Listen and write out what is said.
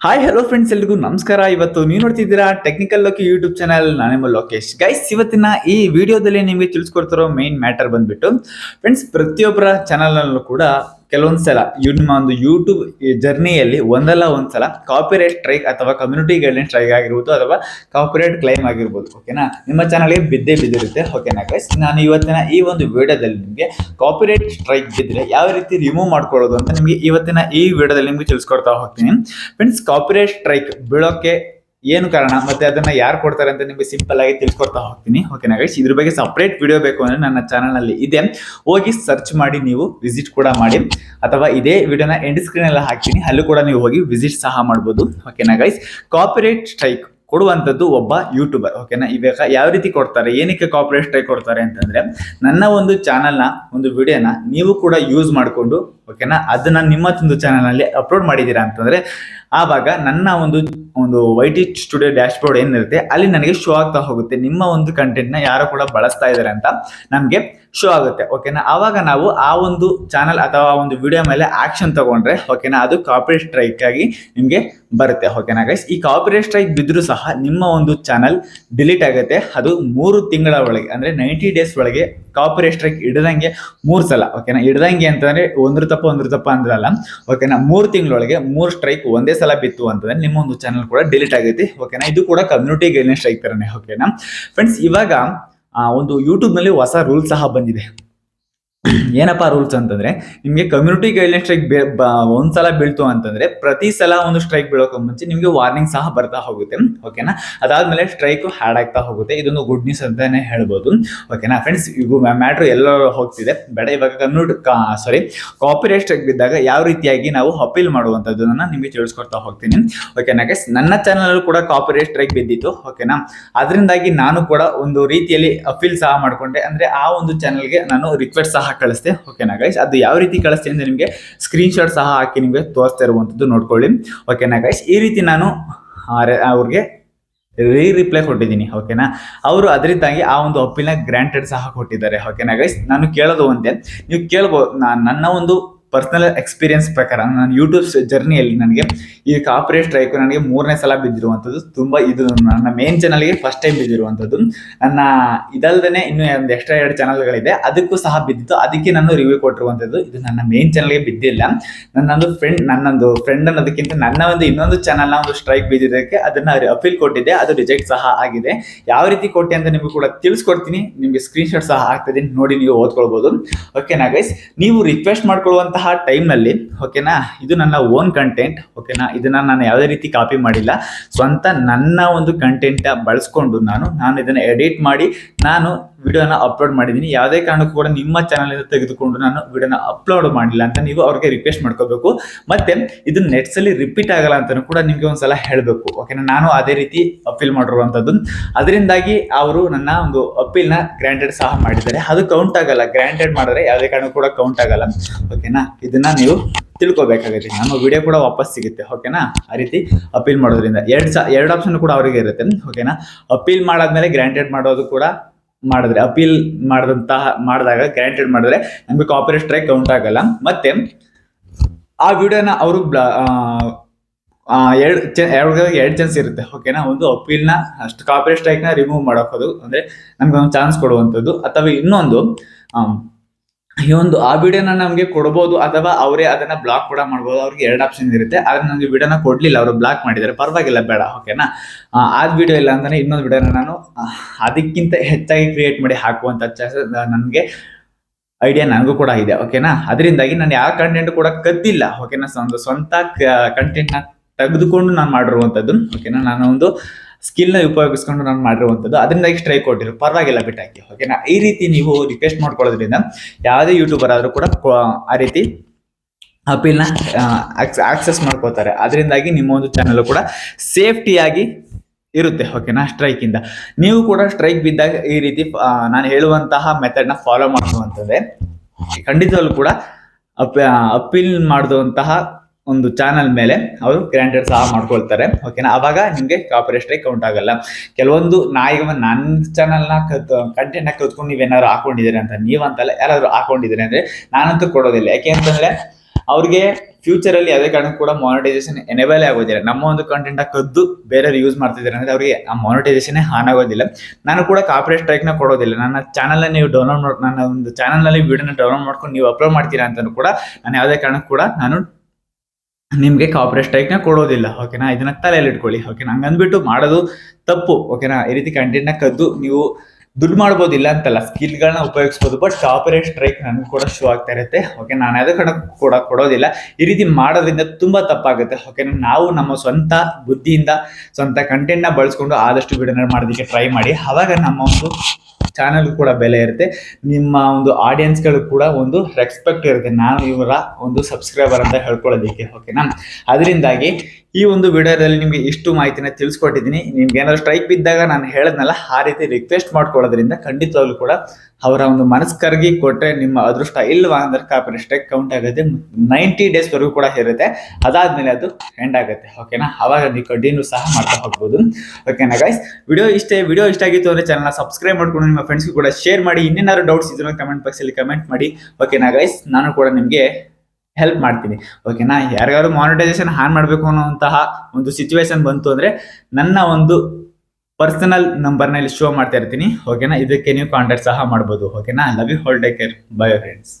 Hi hello friends ಎಲ್ರಿಗೂ ನಮಸ್ಕಾರ. ಇವತ್ತು ನೀವು ನೋಡ್ತಿದ್ದೀರಾ ಟೆಕ್ನಿಕಲ್ ಲೋಕಿ ಯೂಟ್ಯೂಬ್ ಚಾನಲ್ ನಾನೇಮ ಲೋಕೇಶ್. ಗೈಸ್ ಇವತ್ತಿನ ಈ ವಿಡಿಯೋದಲ್ಲಿ ನಿಮಗೆ ತಿಳಿಸ್ಕೊಡ್ತಿರೋ ಮೇನ್ ಮ್ಯಾಟರ್ ಬಂದ್ಬಿಟ್ಟು ಫ್ರೆಂಡ್ಸ್ ಪ್ರತಿಯೊಬ್ಬರ ಚಾನಲ್ನಲ್ಲೂ ಕೂಡ ಕೆಲವೊಂದು ಸಲ ನಿಮ್ಮ ಒಂದು ಯೂಟ್ಯೂಬ್ ಜರ್ನಿಯಲ್ಲಿ ಒಂದಲ್ಲ ಒಂದ್ಸಲ ಕಾಪಿರೈಟ್ ಸ್ಟ್ರೈಕ್ ಅಥವಾ ಕಮ್ಯುನಿಟಿ ಗೈಡ್ಲೈನ್ ಸ್ಟ್ರೈಕ್ ಆಗಿರ್ಬೋದು ಅಥವಾ ಕಾಪಿರೈಟ್ ಕ್ಲೈಮ್ ಆಗಿರ್ಬೋದು ಓಕೆನಾ ನಿಮ್ಮ ಚಾನಲ್ಗೆ ಬಿದ್ದೇ ಬಿದ್ದಿರುತ್ತೆ ಓಕೆನಾ ಗೈಸ್ ನಾನು ಇವತ್ತಿನ ಈ ಒಂದು ವಿಡಿಯೋದಲ್ಲಿ ನಿಮಗೆ ಕಾಪಿರೈಟ್ ಸ್ಟ್ರೈಕ್ ಬಿದ್ದರೆ ಯಾವ ರೀತಿ ರಿಮೂವ್ ಮಾಡ್ಕೊಳ್ಳೋದು ಅಂತ ನಿಮಗೆ ಇವತ್ತಿನ ಈ ವಿಡಿಯೋದಲ್ಲಿ ನಿಮಗೆ ತಿಳಿಸ್ಕೊಡ್ತಾ ಹೋಗ್ತೀನಿ. ಫ್ರೆಂಡ್ಸ್ ಕಾಪಿರೈಟ್ ಸ್ಟ್ರೈಕ್ ಬೀಳೋಕೆ ಏನು ಕಾರಣ? ಮತ್ತೆ ಅದನ್ನ ಯಾರು ಕೊಡ್ತಾರೆ ಅಂತ ನಿಮಗೆ ಸಿಂಪಲ್ ಆಗಿ ತಿಳ್ಕೊಡ್ತಾ ಹೋಗ್ತೀನಿ. ಓಕೆನಾ ಗೈಸ್ ಇದ್ರ ಬಗ್ಗೆ ಸಪ್ರೇಟ್ ವಿಡಿಯೋ ಬೇಕು ಅಂದ್ರೆ ನನ್ನ ಚಾನಲ್ನಲ್ಲಿ ಇದೆ. ಹೋಗಿ ಸರ್ಚ್ ಮಾಡಿ, ನೀವು ವಿಸಿಟ್ ಕೂಡ ಮಾಡಿ. ಅಥವಾ ಇದೇ ವಿಡಿಯೋನ ಎಂಡ್ ಸ್ಕ್ರೀನ್ ಎಲ್ಲ ಹಾಕ್ತೀನಿ. ಅಲ್ಲೂ ಕೂಡ ನೀವು ಹೋಗಿ ವಿಸಿಟ್ ಸಹ ಮಾಡ್ಬೋದು. ಓಕೆನಾ ಗೈಸ್ ಕಾಪಿರೈಟ್ ಸ್ಟ್ರೈಕ್ ಕೊಡುವಂಥದ್ದು ಒಬ್ಬ ಯೂಟ್ಯೂಬರ್ ಓಕೆನಾ ಇವಾಗ ಯಾವ ರೀತಿ ಕೊಡ್ತಾರೆ, ಏನಕ್ಕೆ ಕಾಪರೇಟ್ ಸ್ಟ್ರೈಕ್ ಕೊಡ್ತಾರೆ ಅಂತಂದ್ರೆ, ನನ್ನ ಒಂದು ಚಾನಲ್ನ ಒಂದು ವಿಡಿಯೋನ ನೀವು ಕೂಡ ಯೂಸ್ ಮಾಡಿಕೊಂಡು ಓಕೆನಾ? ಅದನ್ನ ನಿಮ್ಮ ಒಂದು ಚಾನಲ್ನಲ್ಲಿ ಅಪ್ಲೋಡ್ ಮಾಡಿದ್ದೀರಾ ಅಂತಂದ್ರೆ ಆವಾಗ ನನ್ನ ಒಂದು ಒಂದು ವೈಟಿ ಸ್ಟುಡಿಯೋ ಡ್ಯಾಶ್ ಬೋರ್ಡ್ ಏನಿರುತ್ತೆ, ಅಲ್ಲಿ ನನಗೆ ಶೋ ಆಗ್ತಾ ಹೋಗುತ್ತೆ. ನಿಮ್ಮ ಒಂದು ಕಂಟೆಂಟ್ನ ಯಾರು ಕೂಡ ಬಳಸ್ತಾ ಇದ್ದಾರೆ ಅಂತ ನಮಗೆ ಶೋ ಆಗುತ್ತೆ, ಓಕೆನಾ? ಆವಾಗ ನಾವು ಆ ಒಂದು ಚಾನಲ್ ಅಥವಾ ಒಂದು ವಿಡಿಯೋ ಮೇಲೆ ಆಕ್ಷನ್ ತಗೊಂಡ್ರೆ, ಓಕೆನಾ, ಅದು ಕಾಪಿರೈಟ್ ಸ್ಟ್ರೈಕ್ ಆಗಿ ನಿಮಗೆ ಬರುತ್ತೆ, ಓಕೆನಾ ಗೈಸ್ ಈ ಕಾಪಿರೈಟ್ ಸ್ಟ್ರೈಕ್ ಬಿದ್ದರೂ ಸಹ ನಿಮ್ಮ ಒಂದು ಚಾನಲ್ ಡಿಲೀಟ್ ಆಗುತ್ತೆ. ಅದು ಮೂರು ತಿಂಗಳ ಒಳಗೆ, ಅಂದರೆ ನೈಂಟಿ ಡೇಸ್ ಒಳಗೆ ಕಾಪಿರೈಟ್ ಸ್ಟ್ರೈಕ್ ಹಿಡ್ದಂಗೆ ಮೂರು ಸಲ, ಓಕೆನಾ? ಹಿಡ್ದಂಗೆ ಅಂತಂದರೆ ಒಂದ್ರ ಒಂದ್ರ ತಪ್ಪು ಅಂದ್ರಲ್ಲ. ಓಕೆನಾ ಮೂರು ತಿಂಗಳೊಳಗೆ ಮೂರು ಸ್ಟ್ರೈಕ್ ಒಂದೇ ಸಲ ಬಿತ್ತು ಅಂತಂದ್ರೆ ನಿಮ್ಮ ಒಂದು ಚಾನಲ್ ಕೂಡ ಡಿಲೀಟ್ ಆಗೈತಿ. ಓಕೆನಾ ಇದು ಕೂಡ ಕಮ್ಯುನಿಟಿ ಗೈಡ್ಲೈನ್ ಸ್ಟ್ರೈಕ್ ತರನೇ. ಓಕೆನಾ ಫ್ರೆಂಡ್ಸ್ ಇವಾಗ ಒಂದು ಯೂಟ್ಯೂಬ್ನಲ್ಲಿ ಹೊಸ ರೂಲ್ ಸಹ ಬಂದಿದೆ. ಏನಪ್ಪಾ ರೂಲ್ಸ್ ಅಂತಂದ್ರೆ, ನಿಮಗೆ ಕಮ್ಯುನಿಟಿ ಗೈಡ್ಲೈನ್ ಸ್ಟ್ರೈಕ್ ಒಂದ್ಸಲ ಬೀಳ್ತು ಅಂತಂದ್ರೆ, ಪ್ರತಿ ಸಲ ಒಂದು ಸ್ಟ್ರೈಕ್ ಬೀಳೋಕೆ ಮುಂಚೆ ನಿಮಗೆ ವಾರ್ನಿಂಗ್ ಸಹ ಬರ್ತಾ ಹೋಗುತ್ತೆ. ಓಕೆನಾ ಅದಾದ್ಮೇಲೆ ಸ್ಟ್ರೈಕ್ ಹ್ಯಾಡ್ ಆಗ್ತಾ ಹೋಗುತ್ತೆ. ಇದೊಂದು ಗುಡ್ ನ್ಯೂಸ್ ಅಂತಾನೆ ಹೇಳ್ಬೋದು. ಓಕೆನಾ ಫ್ರೆಂಡ್ಸ್ ಇವು ಮ್ಯಾಟ್ರ್ ಎಲ್ಲ ಹೋಗ್ತಿದೆ. ಬೇಡ, ಇವಾಗ ಕಮ್ಯುನಿಟಿ ಸಾರಿ ಕಾಪಿರೈಟ್ ಸ್ಟ್ರೈಕ್ ಬಿದ್ದಾಗ ಯಾವ ರೀತಿಯಾಗಿ ನಾವು ಅಪೀಲ್ ಮಾಡುವಂಥದ್ದನ್ನ ನಿಮಗೆ ತಿಳಿಸ್ಕೊಡ್ತಾ ಹೋಗ್ತೀನಿ. ಓಕೆನಾ ಗೈಸ್ ನನ್ನ ಚಾನಲ್ ಕೂಡ ಕಾಪಿರೈಟ್ ಸ್ಟ್ರೈಕ್ ಬಿದ್ದಿತ್ತು. ಓಕೆನಾ ಅದರಿಂದಾಗಿ ನಾನು ಕೂಡ ಒಂದು ರೀತಿಯಲ್ಲಿ ಅಪೀಲ್ ಸಹ ಮಾಡಿಕೊಂಡೆ. ಅಂದ್ರೆ ಆ ಒಂದು ಚಾನಲ್ಗೆ ನಾನು ರಿಕ್ವೆಸ್ಟ್ ಸಹ ಕಳಿಸ್ದೆ. ಓಕೆನಾ ಗೈಸ್ ಅದು ಯಾವ ರೀತಿ ಕಳಿಸ್ತೆ ಅಂದರೆ ನಿಮಗೆ ಸ್ಕ್ರೀನ್ ಶಾಟ್ ಸಹ ಹಾಕಿ ನಿಮಗೆ ತೋರಿಸ್ತಾ ಇರುವಂಥದ್ದು ನೋಡ್ಕೊಳ್ಳಿ. ಓಕೆನಾ ಗೈಸ್ ಈ ರೀತಿ ನಾನು ಅವ್ರಿಗೆ ರೀ ರಿಪ್ಲೈ ಕೊಟ್ಟಿದ್ದೀನಿ. ಓಕೆನಾ ಅವರು ಅದರಿಂದಾಗಿ ಆ ಒಂದು ಅಪ್ಪೀಲ್ನ ಗ್ರಾಂಟೆಡ್ ಸಹ ಕೊಟ್ಟಿದ್ದಾರೆ. ಓಕೆನಾ ಗೈಸ್ ನಾನು ಕೇಳೋದು ಒಂದೇ. ನೀವು ಕೇಳ್ಬೋದು ನಾನು ನನ್ನ ಒಂದು ಪರ್ಸನಲ್ ಎಕ್ಸ್ಪೀರಿಯನ್ಸ್ ಪ್ರಕಾರ, ನಾನು ಯೂಟ್ಯೂಬ್ ಜರ್ನಿಯಲ್ಲಿ ನನಗೆ ಈ ಕಾಪರೇಟ್ ಸ್ಟ್ರೈಕ್ ನನಗೆ ಮೂರನೇ ಸಲ ಬಿದ್ದಿರುವಂಥದ್ದು. ತುಂಬ ಇದು ನನ್ನ ಮೇನ್ ಚಾನಲ್ಗೆ ಫಸ್ಟ್ ಟೈಮ್ ಬಿದ್ದಿರುವಂಥದ್ದು. ನನ್ನ ಇದಲ್ದೇ ಇನ್ನೂ ಒಂದು ಎಕ್ಸ್ಟ್ರಾ ಎರಡು ಚಾನಲ್ಗಳಿದೆ ಅದಕ್ಕೂ ಸಹ ಬಿದ್ದಿತ್ತು. ಅದಕ್ಕೆ ನಾನು ರಿವ್ಯೂ ಕೊಟ್ಟಿರುವಂಥದ್ದು. ಇದು ನನ್ನ ಮೇನ್ ಚಾನಲ್ಗೆ ಬಿದ್ದಿಲ್ಲ ನನ್ನೊಂದು ಫ್ರೆಂಡ್ ನನ್ನೊಂದು ಫ್ರೆಂಡ್ ಅನ್ನೋದಕ್ಕಿಂತ ನನ್ನ ಒಂದು ಇನ್ನೊಂದು ಚಾನಲ್ನ ಒಂದು ಸ್ಟ್ರೈಕ್ ಬಿದ್ದಿದ್ದಕ್ಕೆ ಅದನ್ನ ಅಪೀಲ್ ಕೊಟ್ಟಿದ್ದೆ. ಅದು ರಿಜೆಕ್ಟ್ ಸಹ ಆಗಿದೆ. ಯಾವ ರೀತಿ ಕೊಟ್ಟೆ ಅಂತ ನಿಮಗೆ ಕೂಡ ತಿಳಿಸ್ಕೊಡ್ತೀನಿ. ನಿಮಗೆ ಸ್ಕ್ರೀನ್ ಶಾಟ್ ಸಹ ಆಗ್ತದೆ. ನೋಡಿ ನೀವು ಓದ್ಕೊಳ್ಬೋದು. ಓಕೆನಾ ಗೈಸ್ ನೀವು ರಿಕ್ವೆಸ್ಟ್ ಮಾಡ್ಕೊಳ್ಳುವಂತಹ ಟೈಮ್ನಲ್ಲಿ, ಓಕೆನಾ? ಇದು ನನ್ನ ಓನ್ ಕಂಟೆಂಟ್ ಓಕೆನಾ? ಇದನ್ನ ನಾನು ಯಾವುದೇ ರೀತಿ ಕಾಪಿ ಮಾಡಿಲ್ಲ. ಸ್ವಂತ ನನ್ನ ಒಂದು ಕಂಟೆಂಟ್ ಬಳಸ್ಕೊಂಡು ನಾನು ನಾನು ಇದನ್ನ ಎಡಿಟ್ ಮಾಡಿ, ನಾನು ವಿಡಿಯೋನ ಅಪ್ಲೋಡ್ ಮಾಡಿದ್ದೀನಿ ಯಾವುದೇ ಕಾರಣಕ್ಕೂ ಕೂಡ ನಿಮ್ಮ ಚಾನಲಿಂದ ತೆಗೆದುಕೊಂಡು ನಾನು ವಿಡಿಯೋನ ಅಪ್ಲೋಡ್ ಮಾಡಿಲ್ಲ ಅಂತ ನೀವು ಅವ್ರಿಗೆ ರಿಕ್ವೆಸ್ಟ್ ಮಾಡ್ಕೋಬೇಕು. ಮತ್ತೆ ಇದು ನೆಟ್ಸಲ್ಲಿ ರಿಪೀಟ್ ಆಗಲ್ಲ ಅಂತಲೂ ಕೂಡ ನಿಮಗೆ ಒಂದ್ಸಲ ಹೇಳಬೇಕು. ಓಕೆನಾ ನಾನು ಅದೇ ರೀತಿ ಅಪೀಲ್ ಮಾಡಿರುವಂಥದ್ದು ಅದರಿಂದಾಗಿ ಅವರು ನನ್ನ ಒಂದು ಅಪೀಲ್ನ ಗ್ರಾಂಟೆಡ್ ಸಹ ಮಾಡಿದ್ದಾರೆ. ಅದು ಕೌಂಟ್ ಆಗಲ್ಲ. ಗ್ರಾಂಟೆಡ್ ಮಾಡಿದ್ರೆ ಯಾವುದೇ ಕಾರಣಕ್ಕೂ ಕೂಡ ಕೌಂಟ್ ಆಗಲ್ಲ. ಓಕೆನಾ ಇದನ್ನ ನೀವು ತಿಳ್ಕೊಬೇಕಾಗುತ್ತೆ. ನಮ್ಮ ವಿಡಿಯೋ ಕೂಡ ವಾಪಸ್ ಸಿಗುತ್ತೆ. ಓಕೆನಾ ಆ ರೀತಿ ಅಪೀಲ್ ಮಾಡೋದ್ರಿಂದ. ಎರಡು ಸಹ ಎರಡು ಆಪ್ಷನ್ ಕೂಡ ಅವರಿಗೆ ಇರುತ್ತೆ. ಓಕೆನಾ ಅಪೀಲ್ ಮಾಡಾದ್ಮೇಲೆ ಗ್ರಾಂಟೆಡ್ ಮಾಡೋದು ಕೂಡ ಮಾಡಿದ್ರೆ ಅಪೀಲ್ ಮಾಡಿದಂತಹ, ಮಾಡಿದಾಗ ಗ್ಯಾರಂಟೆಡ್ ಮಾಡಿದ್ರೆ, ನಮಗೆ ಕಾಪಿರೈಟ್ ಸ್ಟ್ರೈಕ್ ಕೌಂಟ್ ಆಗಲ್ಲ. ಮತ್ತೆ, ಆ ವಿಡಿಯೋನ ಅವರು ಎರಡು ಎರಡು ಎರಡು ಚಾನ್ಸ್ ಇರುತ್ತೆ ಓಕೆನಾ ಒಂದು ಅಪೀಲ್ನ ಅಷ್ಟು ಕಾಪಿರೈಟ್ ಸ್ಟ್ರೈಕ್ನ ರಿಮೂವ್ ಮಾಡೋಕೋದು ಅಂದರೆ, ನಮ್ಗೆ ಒಂದು ಚಾನ್ಸ್ ಕೊಡುವಂಥದ್ದು. ಅಥವಾ ಇನ್ನೊಂದು ಈ ಒಂದು ಆ ವಿಡಿಯೋನ ನಮಗೆ ಕೊಡ್ಬೋದು ಅಥವಾ ಅವರೇ ಅದನ್ನ ಬ್ಲಾಕ್ ಕೂಡ ಮಾಡ್ಬೋದು. ಅವ್ರಿಗೆ ಎರಡು ಆಪ್ಷನ್ ಇರುತ್ತೆ. ಆದ್ರೆ ನನಗೆ ವಿಡಿಯೋನ ಕೊಡ್ಲಿಲ್ಲ. ಅವರು ಬ್ಲಾಕ್ ಮಾಡಿದ್ದಾರೆ. ಪರವಾಗಿಲ್ಲ, ಬೇಡ. ಓಕೆನಾ ಆ ವಿಡಿಯೋ ಇಲ್ಲ ಅಂದ್ರೆ ಇನ್ನೊಂದು ವಿಡಿಯೋನ ನಾನು ಅದಕ್ಕಿಂತ ಹೆಚ್ಚಾಗಿ ಕ್ರಿಯೇಟ್ ಮಾಡಿ ಹಾಕುವಂತ ನನಗೆ ಐಡಿಯಾ ನನಗೂ ಕೂಡ ಇದೆ. ಓಕೆನಾ ಅದರಿಂದಾಗಿ ನಾನು ಯಾವ ಕಂಟೆಂಟ್ ಕೂಡ ಕದ್ದಿಲ್ಲ. ಓಕೆನಾ ಒಂದು ಸ್ವಂತ ಕಂಟೆಂಟ್ನ ತೆಗೆದುಕೊಂಡು ನಾನು ಮಾಡಿರುವಂಥದ್ದು ಓಕೆನಾ ನಾನು ಒಂದು ಸ್ಕಿಲ್ನ ಉಪಯೋಗಿಸ್ಕೊಂಡು ನಾನು ಮಾಡಿರುವಂಥದ್ದು ಅದರಿಂದಾಗಿ ಸ್ಟ್ರೈಕ್ ಕೊಟ್ಟಿರು. ಪರವಾಗಿಲ್ಲ ಬಿಟ್ಟಾಕಿ ಓಕೆನಾ ಈ ರೀತಿ ನೀವು ರಿಕ್ವೆಸ್ಟ್ ಮಾಡ್ಕೊಳ್ಳೋದ್ರಿಂದ ಯಾವುದೇ ಯೂಟ್ಯೂಬರ್ ಆದರೂ ಕೂಡ ಆ ರೀತಿ ಅಪೀಲ್ನ ಆಕ್ಸೆಸ್ ಮಾಡ್ಕೋತಾರೆ ಅದರಿಂದಾಗಿ ನಿಮ್ಮ ಒಂದು ಚಾನಲ್ ಕೂಡ ಸೇಫ್ಟಿಯಾಗಿ ಇರುತ್ತೆ ಓಕೆನಾ ಸ್ಟ್ರೈಕ್ ಇಂದ. ನೀವು ಕೂಡ ಸ್ಟ್ರೈಕ್ ಬಿದ್ದಾಗ ಈ ರೀತಿ ನಾನು ಹೇಳುವಂತಹ ಮೆಥಡ್ನ ಫಾಲೋ ಮಾಡುವಂಥದ್ದೇ ಖಂಡಿತವಾಗ್ಲೂ ಕೂಡ ಅಪೀಲ್ ಮಾಡಿದಂತಹ ಒಂದು ಚಾನಲ್ ಮೇಲೆ ಅವರು ಗ್ರಾಂಟೆಡ್ ಸಹ ಮಾಡ್ಕೊಳ್ತಾರೆ ಓಕೆನಾ ಅವಾಗ ನಿಮಗೆ ಕಾಪರೇಟ್ ಸ್ಟ್ರೈಕ್ ಕೌಂಟ್ ಆಗಲ್ಲ. ಕೆಲವೊಂದು ನಾಯಿಗ ನನ್ನ ಚಾನಲ್ನ ಕಂಟೆಂಟ್ನ ಕತ್ಕೊಂಡು ನೀವೇನಾದ್ರು ಹಾಕೊಂಡಿದ್ದೀರಿ ಅಂತ ನೀವಂತಲ್ಲ, ಯಾರಾದರೂ ಹಾಕೊಂಡಿದ್ದೀರಿ ಅಂದರೆ ನಾನಂತೂ ಕೊಡೋದಿಲ್ಲ. ಯಾಕೆ ಅಂತಂದರೆ ಅವ್ರಿಗೆ ಫ್ಯೂಚರಲ್ಲಿ ಯಾವುದೇ ಕಾರಣಕ್ಕೆ ಕೂಡ ಮಾನಿಟೈಸೇಷನ್ ಎನೇಬಲ್ ಆಗೋದಿಲ್ಲ. ನಮ್ಮ ಒಂದು ಕಂಟೆಂಟ್ ಕದ್ದು ಬೇರೆಯವ್ರು ಯೂಸ್ ಮಾಡ್ತಿದ್ದಾರೆ ಅಂದರೆ ಅವರಿಗೆ ಆ ಮಾನಿಟೈಸೇಷನ್ನೇ ಹಾನ್ ಆಗೋದಿಲ್ಲ ನಾನು ಕೂಡ ಕಾಪರೇಟ್ ಸ್ಟ್ರೈಕ್ನ ಕೊಡೋದಿಲ್ಲ. ನನ್ನ ಚಾನಲ್ನ ನೀವು ಡೌನ್ಲೋಡ್ ಮಾಡಿ ನನ್ನ ಒಂದು ಚಾನಲ್ನಲ್ಲಿ ವಿಡಿಯೋನ ಡೌನ್ಲೋಡ್ ಮಾಡ್ಕೊಂಡು ನೀವು ಅಪ್ಲೋಡ್ ಮಾಡ್ತೀರಾ ಅಂತಲೂ ಕೂಡ ನಾನು ಯಾವುದೇ ಕಾರಣಕ್ಕೂ ಕೂಡ ನಾನು ನಿಮಗೆ ಕಾಪರೇಟ್ ಸ್ಟ್ರೈಕ್ನ ಕೊಡೋದಿಲ್ಲ ಓಕೆನಾ ಇದನ್ನ ತಲೆಯಲ್ಲಿ ಇಟ್ಕೊಳ್ಳಿ ಓಕೆನಾ ಹಂಗಂದ್ಬಿಟ್ಟು ಮಾಡೋದು ತಪ್ಪು ಓಕೆನಾ ಈ ರೀತಿ ಕಂಟೆಂಟ್ನ ಕದ್ದು ನೀವು ದುಡ್ಡು ಮಾಡ್ಬೋದಿಲ್ಲ ಅಂತಲ್ಲ ಸ್ಕಿಲ್ಗಳನ್ನ ಉಪಯೋಗಿಸ್ಬೋದು ಬಟ್ ಕಾಪರೇಟ್ ಸ್ಟ್ರೈಕ್ ನನಗೆ ಕೂಡ ಶೋ ಆಗ್ತಾ ಇರುತ್ತೆ ಓಕೆ ನಾನು ಯಾವುದೇ ಕಡೆ ಕೂಡ ಕೊಡೋದಿಲ್ಲ. ಈ ರೀತಿ ಮಾಡೋದ್ರಿಂದ ತುಂಬ ತಪ್ಪಾಗುತ್ತೆ ಓಕೆನಾ ನಾವು ನಮ್ಮ ಸ್ವಂತ ಬುದ್ಧಿಯಿಂದ ಸ್ವಂತ ಕಂಟೆಂಟ್ನ ಬಳಸ್ಕೊಂಡು ಆದಷ್ಟು ವಿಡಿಯೋನ ಮಾಡೋದಕ್ಕೆ ಟ್ರೈ ಮಾಡಿ. ಅವಾಗ ನಮ್ಮ ಒಂದು ಚಾನಲ್ ಕೂಡ ಬೆಲೆ ಇರುತ್ತೆ. ನಿಮ್ಮ ಒಂದು ಆಡಿಯನ್ಸ್ಗಳು ಕೂಡ ಒಂದು ರೆಸ್ಪೆಕ್ಟ್ ಇರುತ್ತೆ. ನಾನು ಇವರ ಒಂದು ಸಬ್ಸ್ಕ್ರೈಬರ್ ಅಂತ ಹೇಳ್ಕೊಳ್ಳೋದಕ್ಕೆ ಓಕೆನಾ ಅದರಿಂದಾಗಿ ಈ ಒಂದು ವಿಡಿಯೋದಲ್ಲಿ ನಿಮಗೆ ಇಷ್ಟು ಮಾಹಿತಿನ ತಿಳಿಸ್ಕೊಟ್ಟಿದ್ದೀನಿ. ನಿಮ್ಗೆ ಏನಾದ್ರು ಸ್ಟ್ರೈಕ್ ಬಿದ್ದಾಗ ನಾನು ಹೇಳದ್ನಲ್ಲ, ಆ ರೀತಿ ರಿಕ್ವೆಸ್ಟ್ ಮಾಡ್ಕೊಳ್ಳೋದ್ರಿಂದ ಖಂಡಿತವಾಗ್ಲೂ ಕೂಡ ಅವರ ಒಂದು ಮನಸ್ಕರ್ಗಿ ಕೊಟ್ಟರೆ ನಿಮ್ಮ ಅದೃಷ್ಟ ಇಲ್ವಾ ಅಂದ್ರೆ ಕಾಪಿನ ಸ್ಟ್ರೈಕ್ ಕೌಂಟ್ ಆಗುತ್ತೆ. ನೈಂಟಿ ಡೇಸ್ ವರೆಗೂ ಕೂಡ ಇರುತ್ತೆ. ಅದಾದ್ಮೇಲೆ ಅದು ಎಂಡ್ ಆಗುತ್ತೆ ಓಕೆನಾ ಅವಾಗ ನೀವು ಕಂಟಿನ್ಯೂ ಸಹ ಮಾಡ್ತಾ ಹೋಗ್ಬೋದು. ಓಕೆನಾ ಗೈಸ್ ವಿಡಿಯೋ ಇಷ್ಟೇ ವಿಡಿಯೋ ಇಷ್ಟ ಆಗಿತ್ತು ಅಂದರೆ ಚಾನಲ್ನ ಸಬ್ಸ್ಕ್ರೈಬ್ ಮಾಡ್ಕೊಂಡು ನಿಮ್ಮ ಫ್ರೆಂಡ್ಸ್ಗೂ ಕೂಡ ಶೇರ್ ಮಾಡಿ. ಇನ್ನೇನಾದ್ರು ಡೌಟ್ಸ್ ಇದ್ರೆ ಕಮೆಂಟ್ ಬಾಕ್ಸಲ್ಲಿ ಕಮೆಂಟ್ ಮಾಡಿ. ಓಕೆನಾ ಗೈಸ್ ನಾನು ಕೂಡ ನಿಮಗೆ ಹೆಲ್ಪ್ ಮಾಡ್ತೀನಿ. ಓಕೆನಾ ಯಾರಿಗಾದ್ರು ಮಾನಿಟೈಸೇಷನ್ ಹಾನ್ ಮಾಡಬೇಕು ಅನ್ನೋಂತಹ ಒಂದು ಸಿಚುವೇಶನ್ ಬಂತು ಅಂದರೆ ನನ್ನ ಒಂದು ಪರ್ಸನಲ್ ನಂಬರ್ನಲ್ಲಿ ಶೋ ಮಾಡ್ತಾ ಇರ್ತೀನಿ. ಓಕೆನಾ ಇದಕ್ಕೆ ನೀವು ಕಾಂಟ್ಯಾಕ್ಟ್ ಸಹ ಮಾಡ್ಬೋದು. ಓಕೆನಾ love you whole take care bye friends